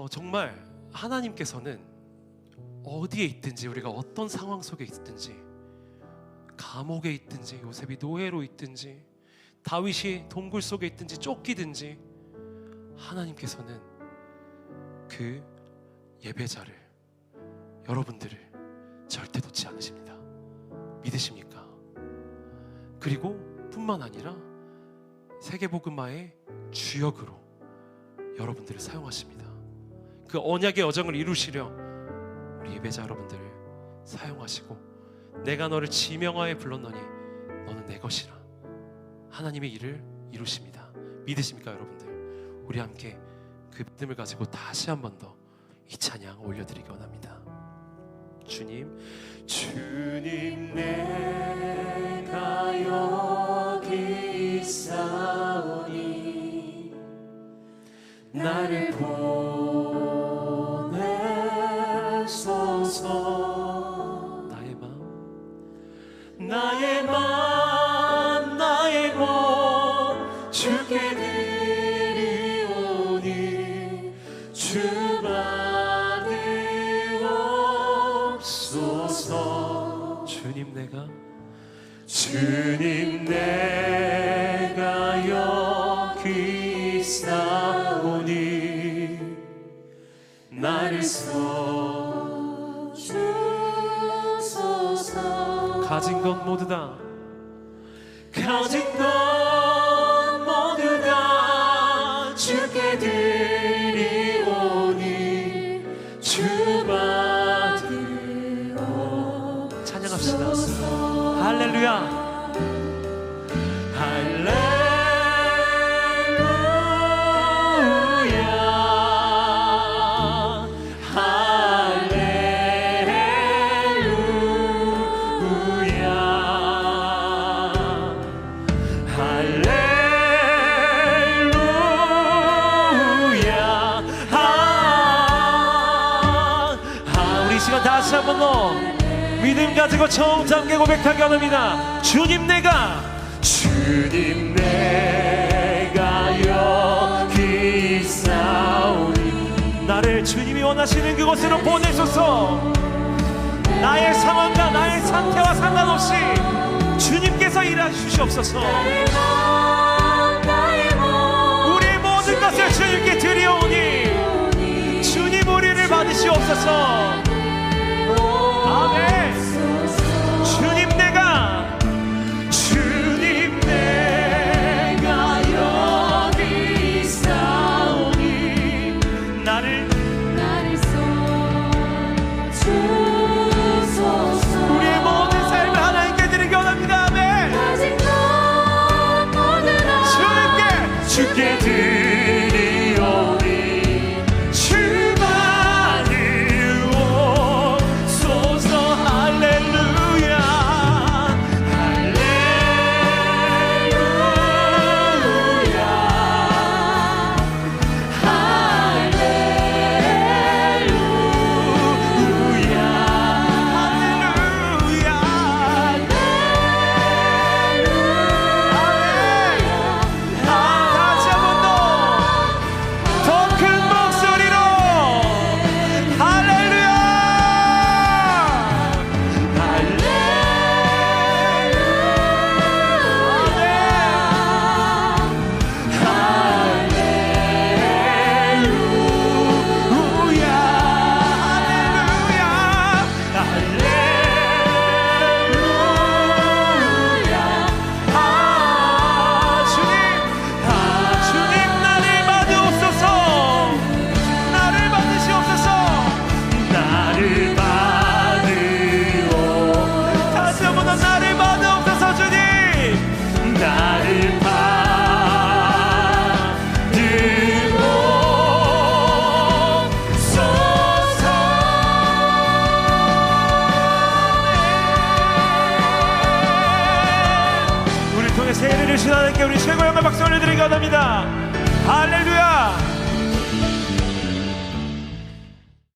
어, 정말 하나님께서는 어디에 있든지 우리가 어떤 상황 속에 있든지 감옥에 있든지 요셉이 노예로 있든지 다윗이 동굴 속에 있든지 쫓기든지 하나님께서는 그 예배자를 여러분들을 절대 놓지 않으십니다. 믿으십니까? 그리고 뿐만 아니라 세계복음화의 주역으로 여러분들을 사용하십니다. 그 언약의 여정을 이루시려 우리 예배자 여러분들을 사용하시고 내가 너를 지명하에 불렀노니 너는 내 것이라 하나님의 일을 이루십니다. 믿으십니까 여러분들? 우리 함께 그 믿음을 가지고 다시 한 번 더 이 찬양 올려드리기 원합니다. 주님, 주님 내가 여기 있사오니 나를 보 주님 내가 주님 내가 여기 있사오니 나를 써 주소서. 가진 것 모두 다 가진 것 찬양합시다. 할렐루야 아, 우리 다시 한번 더 믿음 가지고 처음 잠게 고백하기 원합니다. 주님 내가 주님 내가 여기 있사오니. 나를 주님이 원하시는 그곳으로 보내소서. 나의 상황과 나의 상태와 상관없이 주님께서 일하시옵소서. 우리의 모든 것을 주님께 드리오니 주님 우리를 받으시옵소서 주님께 세례를 주신 하나님께 우리 최고 영광 박수 올려드리기 원합니다. 할렐루야